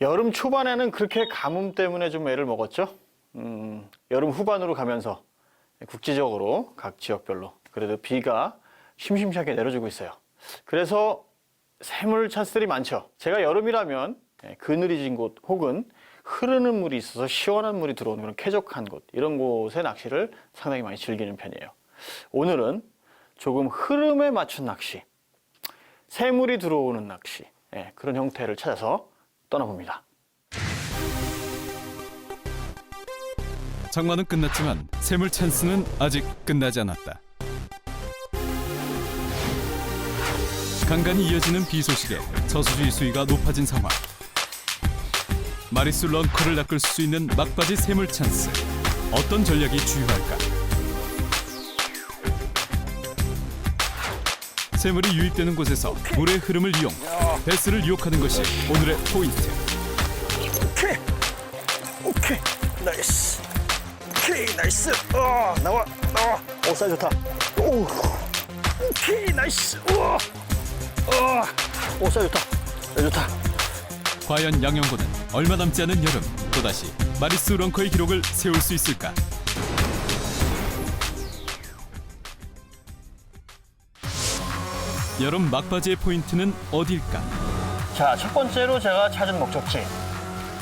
여름 초반에는 그렇게 가뭄 때문에 좀 애를 먹었죠. 음, 여름 후반으로 가면서 국지적으로 각 지역별로 그래도 비가 심심찮게 내려주고 있어요. 그래서 새물 찬스들이 많죠. 제가 여름이라면 예, 그늘이 진 곳 혹은 흐르는 물이 있어서 시원한 물이 들어오는 그런 쾌적한 곳 이런 곳의 낚시를 상당히 많이 즐기는 편이에요. 오늘은 조금 흐름에 맞춘 낚시, 새물이 들어오는 낚시 예, 그런 형태를 찾아서 떠나봅니다. 장마는 끝났지만 새물 찬스는 아직 끝나지 않았다. 간간히 이어지는 비 소식에 저수지 수위가 높아진 상황. 마리수 런커를 낚을 수 있는 막바지 새물 찬스. 어떤 전략이 주요할까? 새물이 유입되는 곳에서 물의 흐름을 이용 베스를 유혹하는 것이 오늘의 포인트. 오케이, 오케이, 나이스, 오케이, 나이스, 어, 나와, 나와, 오, 사이 좋다, 오, 오케이, 나이스, 우와, 어, 오, 사이 좋다, 사이 좋다. 과연 양영고는 얼마 남지 않은 여름 또다시 마리스 런커의 기록을 세울 수 있을까? 여름 막바지의 포인트는 어딜까? 자, 첫 번째로 제가 찾은 목적지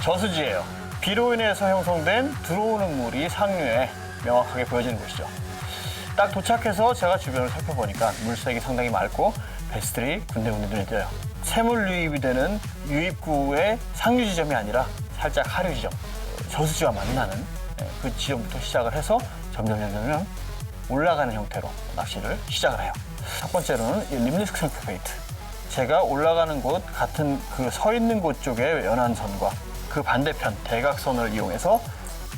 저수지예요. 비로 인해서 형성된 들어오는 물이 상류에 명확하게 보여지는 곳이죠. 딱 도착해서 제가 주변을 살펴보니까 물색이 상당히 맑고 베스들이 군데군데 눈에 띄어요. 새물 유입이 되는 유입구의 상류 지점이 아니라 살짝 하류 지점, 저수지와 만나는 예, 그 지점부터 시작을 해서 점점 점점 올라가는 형태로 낚시를 시작을 해요. 첫 번째로는 이 림리스크 생크 베이트. 제가 올라가는 곳 같은 그 서 있는 곳 쪽의 연안선과 그 반대편 대각선을 이용해서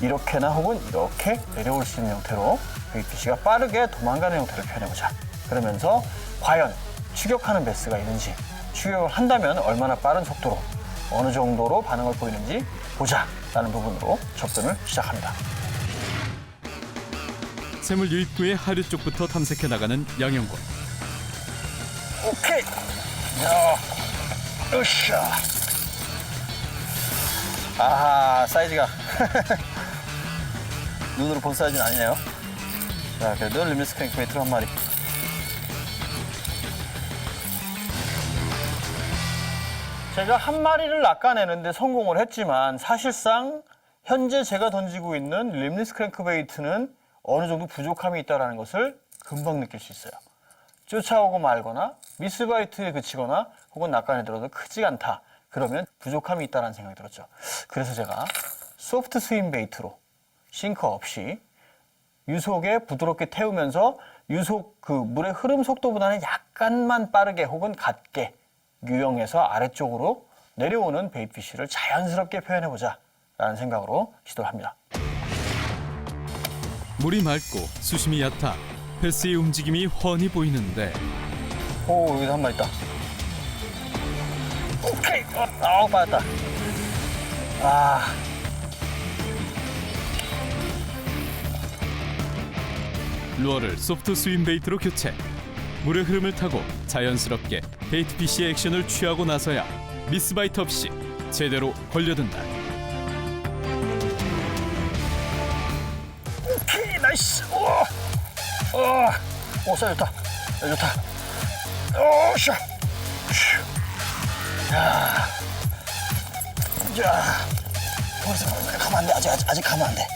이렇게나 혹은 이렇게 내려올 수 있는 형태로 베이트시가 빠르게 도망가는 형태를 표현해보자. 그러면서 과연 추격하는 베스가 있는지 추격을 한다면 얼마나 빠른 속도로 어느 정도로 반응을 보이는지 보자 라는 부분으로 접근을 시작합니다. 새물 유입구의 하류 쪽부터 탐색해 나가는 양영고. 오케이. 야, 으쌰. 아하, 사이즈가 눈으로 본 사이즈는 아니네요. 자, 그래도 리미스 크랭크베이트로 한 마리. 제가 한 마리를 낚아내는데 성공을 했지만 사실상 현재 제가 던지고 있는 림리스 크랭크베이트는 어느 정도 부족함이 있다는 것을 금방 느낄 수 있어요. 쫓아오고 말거나 미스바이트에 그치거나 혹은 낚아내더라도 크지 않다. 그러면 부족함이 있다는 생각이 들었죠. 그래서 제가 소프트 스윙 베이트로 싱커 없이 유속에 부드럽게 태우면서 유속 그 물의 흐름 속도보다는 약간만 빠르게 혹은 같게 유영해서 아래쪽으로 내려오는 베이트피쉬를 자연스럽게 표현해 보자 라는 생각으로 시도를 합니다. 물이 맑고 수심이 얕아 베스의 움직임이 훤히 보이는데. 오 여기도 한 마리 있다. 오케이. 어, 아우 빠졌다. 아. 루어를 소프트 스윙 베이트로 교체. 물의 흐름을 타고 자연스럽게 베이트 피쉬의 액션을 취하고 나서야 미스바이트 없이 제대로 걸려든다. 우와 오 사이 좋다 사이 좋다 오샤 야, 야, 거기서 가면 안 돼. 아직, 아직, 아직 가면 안 돼.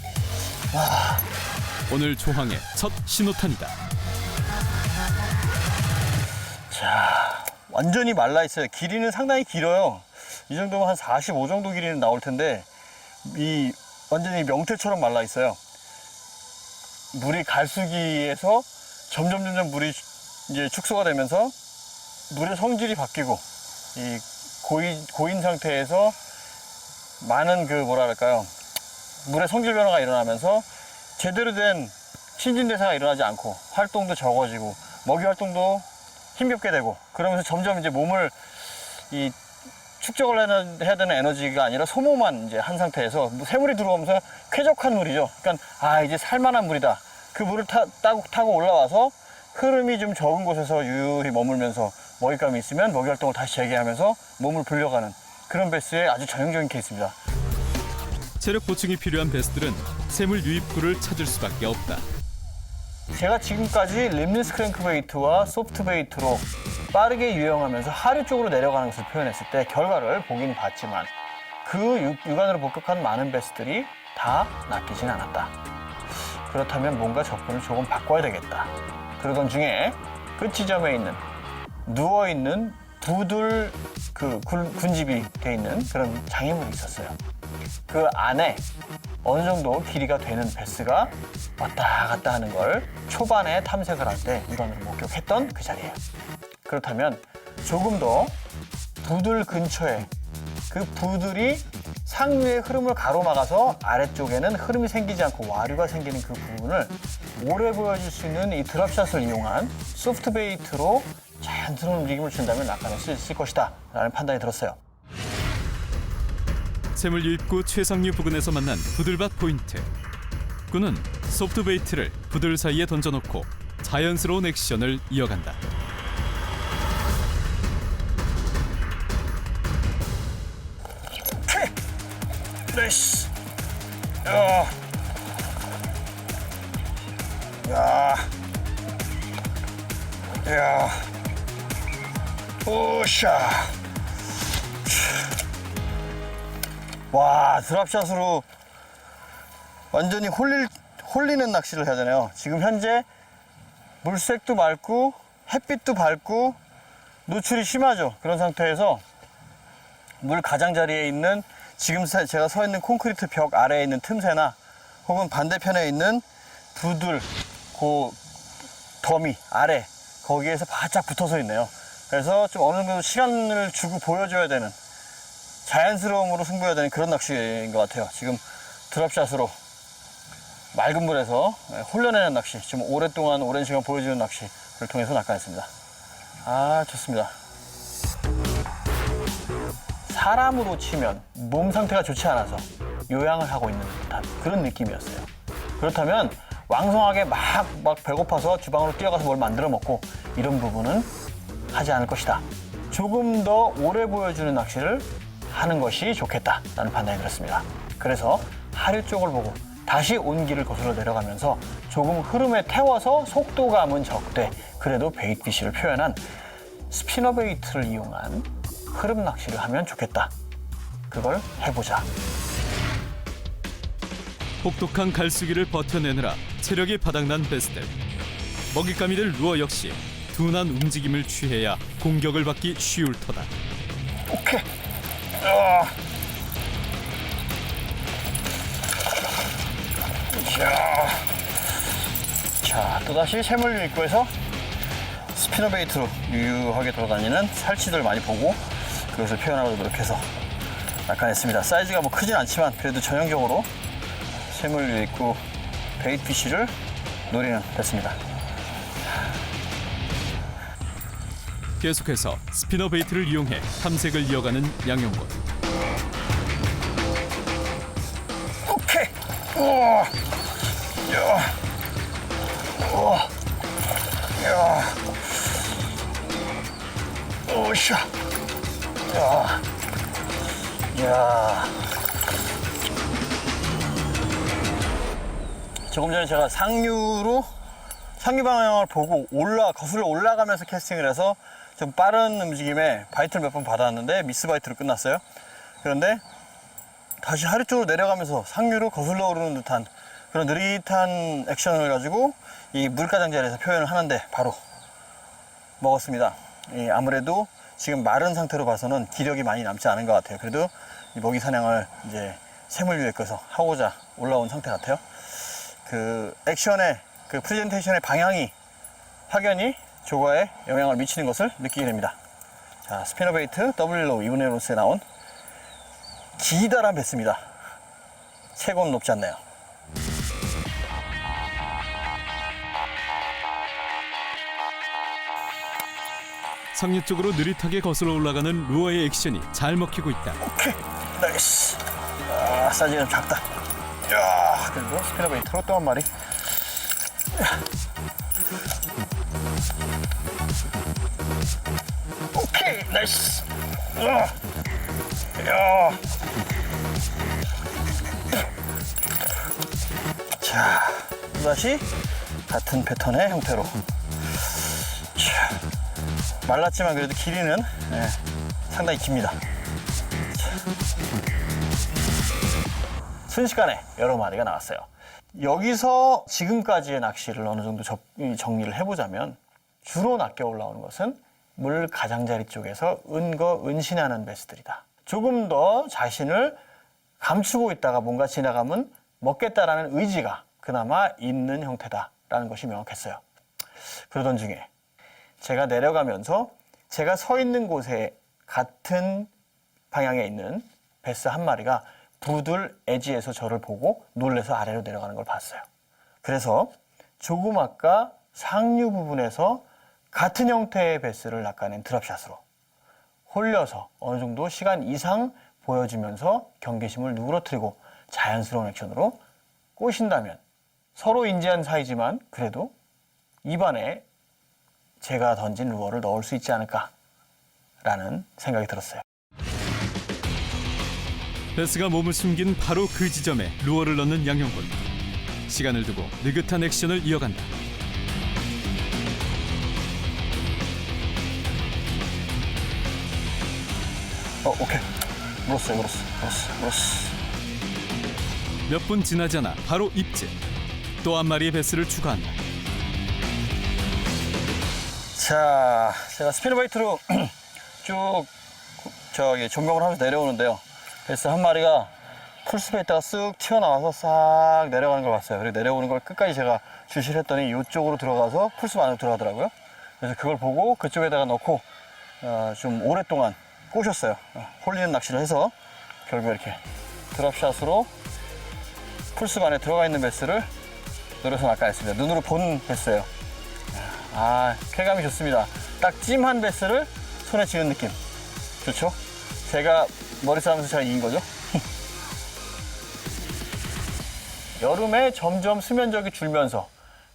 오늘 조항의 첫 신호탄이다. 자, 완전히 말라 있어요. 길이는 상당히 길어요. 이 정도면 한 45 정도 길이는 나올 텐데, 이 완전히 명태처럼 말라 있어요. 물이 갈수기에서 점점 점점 물이 이제 축소가 되면서 물의 성질이 바뀌고 이 고인, 고인 상태에서 많은 그 뭐랄까요? 물의 성질 변화가 일어나면서 제대로 된 신진대사가 일어나지 않고 활동도 적어지고 먹이 활동도 힘겹게 되고 그러면서 점점 이제 몸을 이 축적을 해야- 되는 에너지가 아니라 소모만 이제 한 상태에서 뭐 새물이 들어오면서 쾌적한 물이죠. 그러니까 아 이제 살만한 물이다. 그 물을 타, 따고, 타고 올라와서 흐름이 좀 적은 곳에서 유유히 머물면서 먹잇감이 있으면 먹이 활동을 다시 재개하면서 몸을 불려가는 그런 베스의 아주 전형적인 케이스입니다. 체력 보충이 필요한 베스들은 샘물 유입구를 찾을 수밖에 없다. 제가 지금까지 립리스 크랭크베이트와 소프트베이트로 빠르게 유영하면서 하류 쪽으로 내려가는 것을 표현했을 때 결과를 보긴 봤지만 그 육- 육안으로 목격한 많은 베스들이 다 낚이진 않았다. 그렇다면 뭔가 접근을 조금 바꿔야 되겠다. 그러던 중에 그 지점에 있는 누워 있는 부들 그 군- 군집이 돼 있는 그런 장애물이 있었어요. 그 안에 어느 정도 길이가 되는 베스가 왔다 갔다 하는 걸 초반에 탐색을 할 때 육안으로 목격했던 그 자리예요. 그렇다면 조금 더 부들 근처에 그 부들이 상류의 흐름을 가로막아서 아래쪽에는 흐름이 생기지 않고 와류가 생기는 그 부분을 오래 보여줄 수 있는 이 드랍샷을 이용한 소프트 베이트로 자연스러운 움직임을 준다면 낚아낼 수 있을 것이다 라는 판단이 들었어요. 샘물 유입구 최상류 부근에서 만난 부들밭 포인트. 꾼은 소프트 베이트를 부들 사이에 던져놓고 자연스러운 액션을 이어간다. 네이스. 야. 야. 야. 오샤. 와, 드랍샷으로 완전히 홀릴, 홀리는 낚시를 해야 되네요. 지금 현재 물색도 맑고 햇빛도 밝고 노출이 심하죠. 그런 상태에서 물 가장자리에 있는 지금 사- 제가 서 있는 콘크리트 벽 아래에 있는 틈새나 혹은 반대편에 있는 부들 그 더미 아래 거기에서 바짝 붙어서 있네요. 그래서 좀 어느 정도 시간을 주고 보여줘야 되는 자연스러움으로 승부해야 되는 그런 낚시인 것 같아요. 지금 드랍샷으로 맑은 물에서 예, 홀려내는 낚시, 지금 오랫동안 오랜 시간 보여주는 낚시를 통해서 낚아냈습니다. 아 좋습니다. 사람으로 치면 몸 상태가 좋지 않아서 요양을 하고 있는 듯한 그런 느낌이었어요. 그렇다면 왕성하게 막, 막 배고파서 주방으로 뛰어가서 뭘 만들어 먹고 이런 부분은 하지 않을 것이다. 조금 더 오래 보여주는 낚시를 하는 것이 좋겠다라는 판단이 들었습니다. 그래서 하류 쪽을 보고 다시 온기를 거슬러 내려가면서 조금 흐름에 태워서 속도감은 적되 그래도 베이트피쉬를 표현한 스피너 베이트를 이용한 흐름 낚시를 하면 좋겠다. 그걸 해보자. 혹독한 갈수기를 버텨내느라 체력이 바닥난 베스들. 먹잇감이 될 루어 역시 둔한 움직임을 취해야 공격을 받기 쉬울 터다. 오케이. 아. 자, 자 또다시 새물 입구에서 스피너 베이트로 유유하게 돌아다니는 살치들 많이 보고 그것을 표현하고 노력해서 낚아냈습니다. 사이즈가 뭐 크진 않지만 그래도 전형적으로 새물 입구 베이트 피쉬를 노리는 됐습니다. 계속해서 스피너 베이트를 이용해 탐색을 이어가는 양용곤. 오케이. 우와. 야. 우와. 야. 오샤. 야. 야. 조금 전에 제가 상류로 상류 방향을 보고 올라 거슬러 올라가면서 캐스팅을 해서 좀 빠른 움직임에 바이트를 몇 번 받았는데 미스 바이트로 끝났어요. 그런데 다시 하류 쪽으로 내려가면서 상류로 거슬러 오르는 듯한 그런 느릿한 액션을 가지고 이 물가장 자리에서 표현을 하는데 바로 먹었습니다. 이 아무래도 지금 마른 상태로 봐서는 기력이 많이 남지 않은 것 같아요. 그래도 이 먹이 사냥을 이제 샘물 위에 꺼서 하고자 올라온 상태 같아요. 그 액션의 그 프레젠테이션의 방향이 확연히 조과에 영향을 미치는 것을 느끼게 됩니다. 자, 스피너 베이트 더블로 이브네 로스에 나온 기다란 배스입니다. 체고는 높지 않네요. 상류 쪽으로 느릿하게 거슬러 올라가는 루어의 액션이 잘 먹히고 있다. 오케이, 나이스. 아, 사이즈가 좀 작다. 야, 그래도 스피너 베이트로 또 한 마리. 나이스. 아, 야. 자, 또다시 같은 패턴의 형태로. 자, 말랐지만 그래도 길이는 예, 상당히 깁니다. 자. 순식간에 여러 마리가 나왔어요. 여기서 지금까지의 낚시를 어느 정도 접- 이 정리를 해보자면 주로 낚여 올라오는 것은 물 가장자리 쪽에서 은거 은신하는 베스들이다. 조금 더 자신을 감추고 있다가 뭔가 지나가면 먹겠다라는 의지가 그나마 있는 형태다라는 것이 명확했어요. 그러던 중에 제가 내려가면서 제가 서 있는 곳에 같은 방향에 있는 베스 한 마리가 부들 에지에서 저를 보고 놀래서 아래로 내려가는 걸 봤어요. 그래서 조금 아까 상류 부분에서 같은 형태의 베스를 낚아낸 드랍샷으로 홀려서 어느 정도 시간 이상 보여주면서 경계심을 누그러뜨리고 자연스러운 액션으로 꼬신다면 서로 인지한 사이지만 그래도 입안에 제가 던진 루어를 넣을 수 있지 않을까라는 생각이 들었어요. 베스가 몸을 숨긴 바로 그 지점에 루어를 넣는 양형군. 시간을 두고 느긋한 액션을 이어간다. 어, 오케이. 물었어요, 물었어, 물었어, 물었어. 몇 분 지나지 않아 바로 입질. 또 한 마리의 베스를 추가한다. 자, 제가 스피너바이트로 쭉 저기 전경을 하면서 내려오는데요. 베스 한 마리가 풀숲에 있다가 쓱 튀어나와서 싹 내려가는 걸 봤어요. 그리고 내려오는 걸 끝까지 제가 주시를 했더니 이쪽으로 들어가서 풀숲 안으로 들어가더라고요. 그래서 그걸 보고 그쪽에다가 넣고 어, 좀 오랫동안 꼬셨어요. 어, 홀리는 낚시를 해서 결국 이렇게 드랍샷으로 풀숲 안에 들어가 있는 베스를 노려서 낚아냈습니다. 눈으로 본 베스예요. 아, 쾌감이 좋습니다. 딱 찜한 베스를 손에 쥐는 느낌. 좋죠? 제가 머리 싸면서 제가 이긴 거죠? 여름에 점점 수면적이 줄면서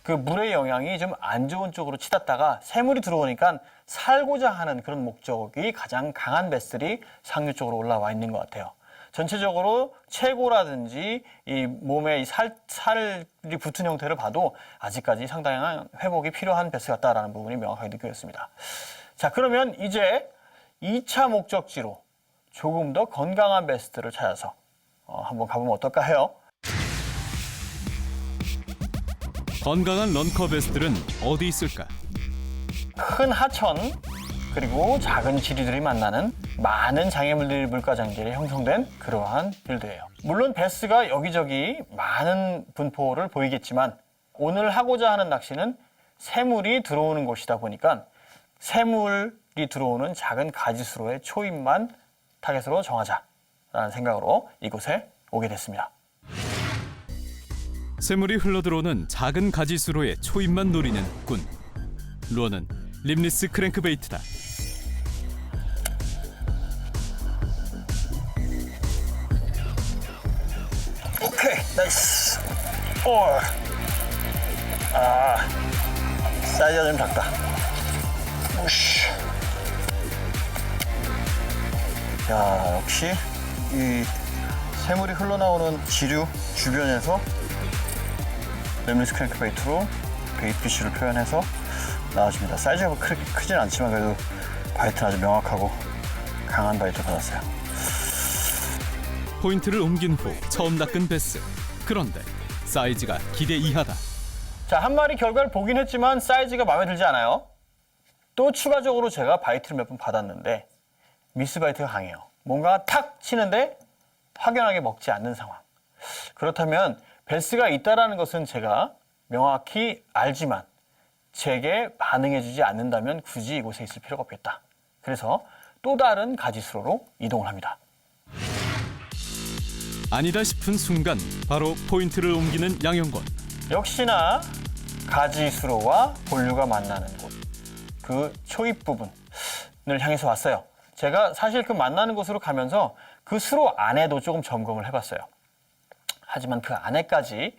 그 물의 영향이 좀 안 좋은 쪽으로 치닫다가 새물이 들어오니까 살고자 하는 그런 목적이 가장 강한 베스들이 상류 쪽으로 올라와 있는 것 같아요. 전체적으로 체고라든지 이 몸에 이 살, 살이 붙은 형태를 봐도 아직까지 상당한 회복이 필요한 베스 같다라는 부분이 명확하게 느껴졌습니다. 자, 그러면 이제 2차 목적지로 조금 더 건강한 베스트를 찾아서 어, 한번 가보면 어떨까 해요. 건강한 런커 베스들은 어디 있을까? 큰 하천 그리고 작은 지리들이 만나는 많은 장애물들 물가장들이 형성된 그러한 필드예요. 물론 베스가 여기저기 많은 분포를 보이겠지만 오늘 하고자 하는 낚시는 새물이 들어오는 곳이다 보니까 새물이 들어오는 작은 가지수로의 초입만 타겟으로 정하자라는 생각으로 이곳에 오게 됐습니다. 새물이 흘러들어오는 작은 가지수로의 초입만 노리는 꾼. 루어는 립리스 크랭크베이트다. 오케이, 나이스. 오. 아, 사이즈가 좀 작다. 우씨. 야, 역시 이 새물이 흘러나오는 지류 주변에서 레미스 크랭크 베이트로 베이트 피쉬를 표현해서 나와줍니다. 사이즈가 뭐 그렇게 크진 않지만 그래도 바이트는 아주 명확하고 강한 바이트 받았어요. 포인트를 옮긴 후 처음 낚은 베스. 그런데 사이즈가 기대 이하다. 자, 한 마리 결과를 보긴 했지만 사이즈가 마음에 들지 않아요. 또 추가적으로 제가 바이트를 몇 번 받았는데 미스 바이트가 강해요. 뭔가 탁 치는데 확연하게 먹지 않는 상황. 그렇다면 베스가 있다라는 것은 제가 명확히 알지만 제게 반응해주지 않는다면 굳이 이곳에 있을 필요가 없겠다. 그래서 또 다른 가지수로로 이동을 합니다. 아니다 싶은 순간 바로 포인트를 옮기는 양형권. 역시나 가지수로와 본류가 만나는 곳, 그 초입 부분을 향해서 왔어요. 제가 사실 그 만나는 곳으로 가면서 그 수로 안에도 조금 점검을 해봤어요. 하지만 그 안에까지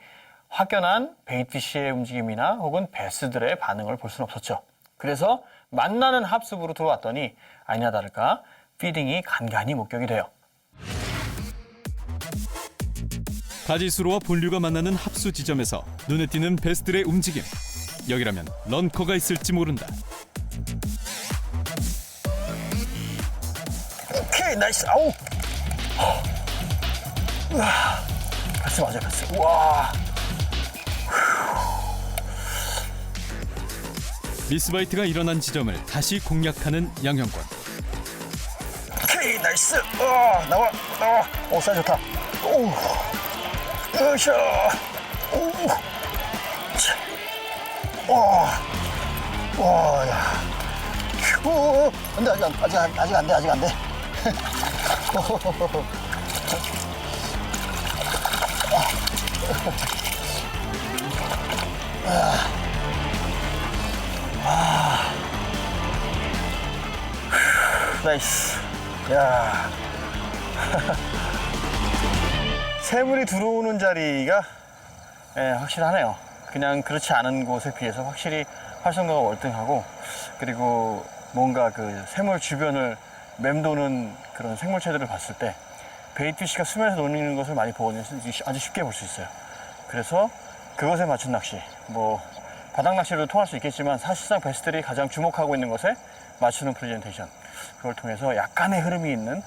확연한 베이트피쉬의 움직임이나 혹은 베스들의 반응을 볼 수는 없었죠. 그래서 만나는 합습으로 들어왔더니 아니나 다를까 피딩이 간간히 목격이 돼요. 가지수로와 본류가 만나는 합수 지점에서 눈에 띄는 베스들의 움직임. 여기라면 런커가 있을지 모른다. 오케이 나이스 아우 우와 패스 맞아 패스 우와 미스바이트가 일어난 지점을 다시 공략하는 양형권. 오케이 나이스. 어 나와. 나와 오 사이즈 좋다. 오 으쌰 오 안돼 아직 안 아직 안- 아직 안 돼 아직 안 돼 나이스. 야. 새물이 들어오는 자리가 예, 확실하네요. 그냥 그렇지 않은 곳에 비해서 확실히 활성도가 월등하고 그리고 뭔가 그 새물 주변을 맴도는 그런 생물체들을 봤을 때 베이트피쉬가 수면에서 노는 것을 많이 보거든요. 아주 쉽게 볼 수 있어요. 그래서 그것에 맞춘 낚시, 뭐 바닥 낚시로도 통할 수 있겠지만 사실상 베스들이 가장 주목하고 있는 것에 맞추는 프레젠테이션 그걸 통해서 약간의 흐름이 있는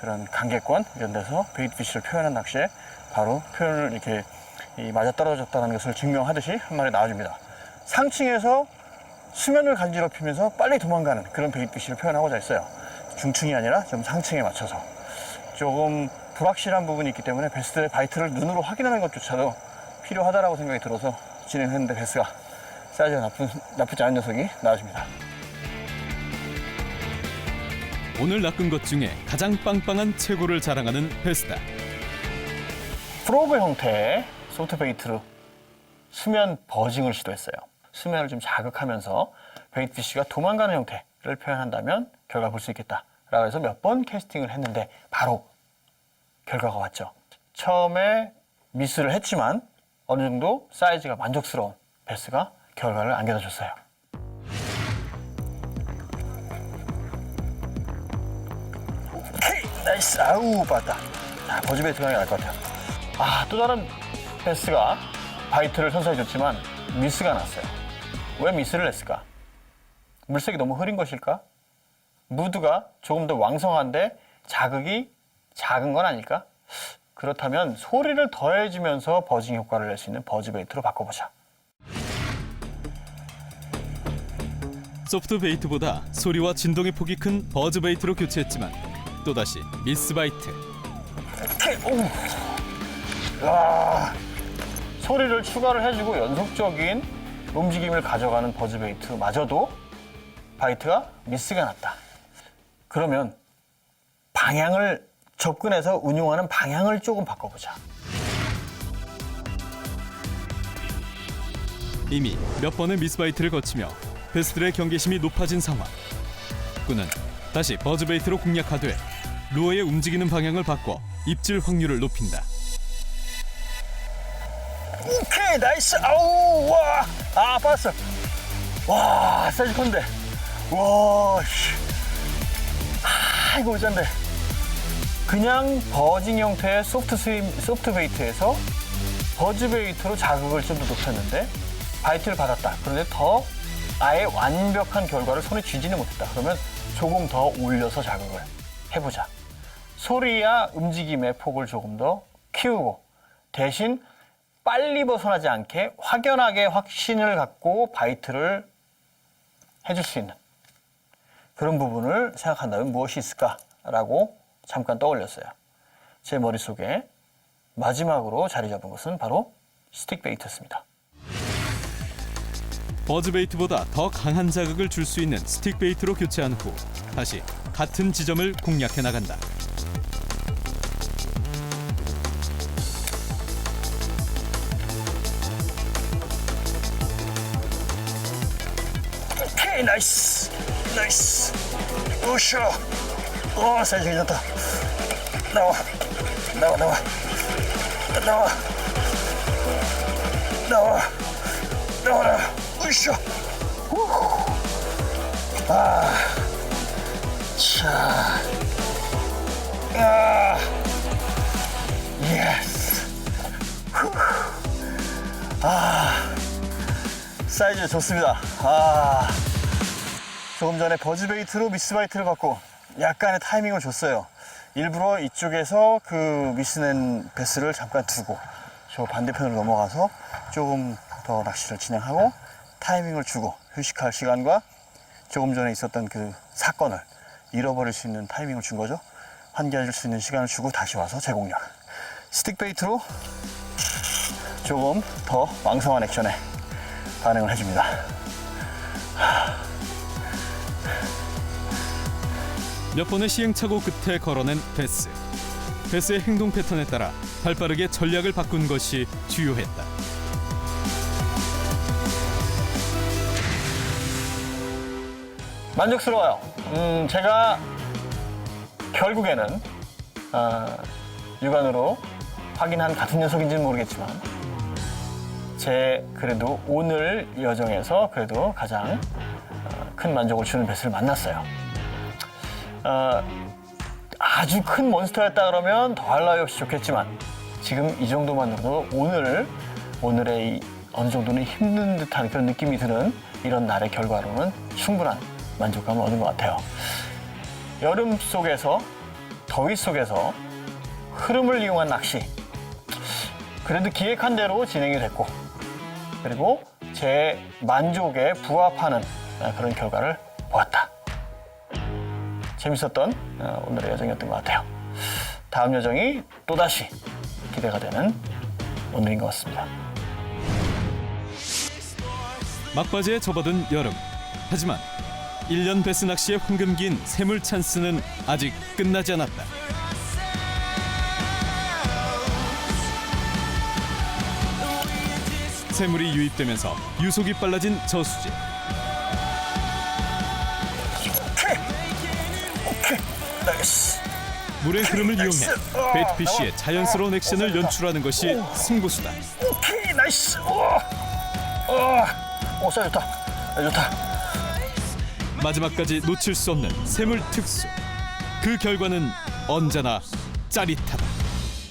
그런 간격권 이런 데서 베이트피쉬를 표현한 낚시에 바로 표현을 이렇게 이 맞아떨어졌다는 것을 증명하듯이 한 마리 나와줍니다. 상층에서 수면을 간지럽히면서 빨리 도망가는 그런 베이트피쉬를 표현하고자 했어요. 중층이 아니라 좀 상층에 맞춰서 조금 불확실한 부분이 있기 때문에 베스트의 바이트를 눈으로 확인하는 것조차도 필요하다라고 생각이 들어서 진행했는데 베스가 사이즈가 나쁜, 나쁘지 않은 녀석이 나와줍니다. 오늘 낚은 것 중에 가장 빵빵한 최고를 자랑하는 베스다. 프로브 형태의 소프트베이트로 수면 버징을 시도했어요. 수면을 좀 자극하면서 베이트피쉬가 도망가는 형태를 표현한다면 결과 볼 수 있겠다라고 해서 몇 번 캐스팅을 했는데 바로 결과가 왔죠. 처음에 미스를 했지만 어느 정도 사이즈가 만족스러운 베스가 결과를 안겨다 줬어요. 오케이 나이스. 아우 빠다. 자 버즈 베이트가 나을 것 같아요. 아 또 다른 베스가 바이트를 선사해 줬지만 미스가 났어요. 왜 미스를 냈을까? 물색이 너무 흐린 것일까? 무드가 조금 더 왕성한데 자극이 작은 건 아닐까? 그렇다면 소리를 더해주면서 버징 효과를 낼 수 있는 버즈 베이트로 바꿔보자 소프트 베이트보다 소리와 진동의 폭이 큰 버즈 베이트로 교체했지만 또다시 미스 바이트. 오케이, 오. 와, 소리를 추가를 해주고 연속적인 움직임을 가져가는 버즈 베이트마저도 바이트가 미스가 났다. 그러면 방향을 접근해서 운용하는 방향을 조금 바꿔보자. 이미 몇 번의 미스바이트를 거치며 베스들의 경계심이 높아진 상황. 꾸는 다시 버즈 베이트로 공략하되 루어의 움직이는 방향을 바꿔 입질 확률을 높인다. 오케이, 나이스. 아우, 와. 아, 빠졌어. 와, 사이즈 큰데. 와, 씨. 아, 이거 어쩐데. 그냥 버징 형태의 소프트 스임, 소프트 베이트에서 버즈 베이트로 자극을 좀 더 높였는데 바이트를 받았다. 그런데 더 아예 완벽한 결과를 손에 쥐지는 못했다. 그러면 조금 더 올려서 자극을 해보자. 소리와 움직임의 폭을 조금 더 키우고 대신 빨리 벗어나지 않게 확연하게 확신을 갖고 바이트를 해줄 수 있는 그런 부분을 생각한다면 무엇이 있을까라고 잠깐 떠올렸어요. 제 머릿속에 마지막으로 자리 잡은 것은 바로 스틱 베이트였습니다. 버즈 베이트보다 더 강한 자극을 줄 수 있는 스틱 베이트로 교체한 후 다시 같은 지점을 공략해 나간다. 오케이 나이스. 나이스. 오쇼 오 사이즈 괜찮다 나와 나와. 나와. 나와. 나와 나와 으쌰. 아. 자. 예. 아. 예스. 아. 사이즈 좋습니다. 아. 조금 전에 버즈베이트로 미스바이트를 받고 약간의 타이밍을 줬어요. 일부러 이쪽에서 그 미스낸 베스를 잠깐 두고 저 반대편으로 넘어가서 조금 더 낚시를 진행하고 타이밍을 주고 휴식할 시간과 조금 전에 있었던 그 사건을 잃어버릴 수 있는 타이밍을 준 거죠. 환기해줄 수 있는 시간을 주고 다시 와서 재공략. 스틱 베이트로 조금 더 왕성한 액션에 반응을 해줍니다. 몇 번의 시행착오 끝에 걸어낸 베스. 베스의 행동 패턴에 따라 발빠르게 전략을 바꾼 것이 주요했다. 만족스러워요. 음, 제가 결국에는 어, 육안으로 확인한 같은 녀석인지는 모르겠지만 제 그래도 오늘 여정에서 그래도 가장 어, 큰 만족을 주는 배스를 만났어요. 어, 아주 큰 몬스터였다 그러면 더할 나위 없이 좋겠지만 지금 이 정도만으로도 오늘 오늘의 이 어느 정도는 힘든 듯한 그런 느낌이 드는 이런 날의 결과로는 충분한 만족감을 얻은 것 같아요. 여름 속에서 더위 속에서 흐름을 이용한 낚시 그래도 기획한 대로 진행이 됐고 그리고 제 만족에 부합하는 아, 그런 결과를 보았다. 재밌었던 어, 오늘의 여정이었던 것 같아요. 다음 여정이 또다시 기대가 되는 오늘인 것 같습니다. 막바지에 접어든 여름. 하지만 1년 베스 낚시의 황금기인 새물 찬스는 아직 끝나지 않았다. 새물이 유입되면서 유속이 빨라진 저수지. 물의 흐름을 이용해 베이트피쉬의 자연스러운 액션을 연출하는 것이 승부수다. 오케이 나이스. 오, 오, 오, 사 좋다. 아, 좋다. 마지막까지 놓칠 수 없는 새물 특수. 그 결과는 언제나 짜릿하다.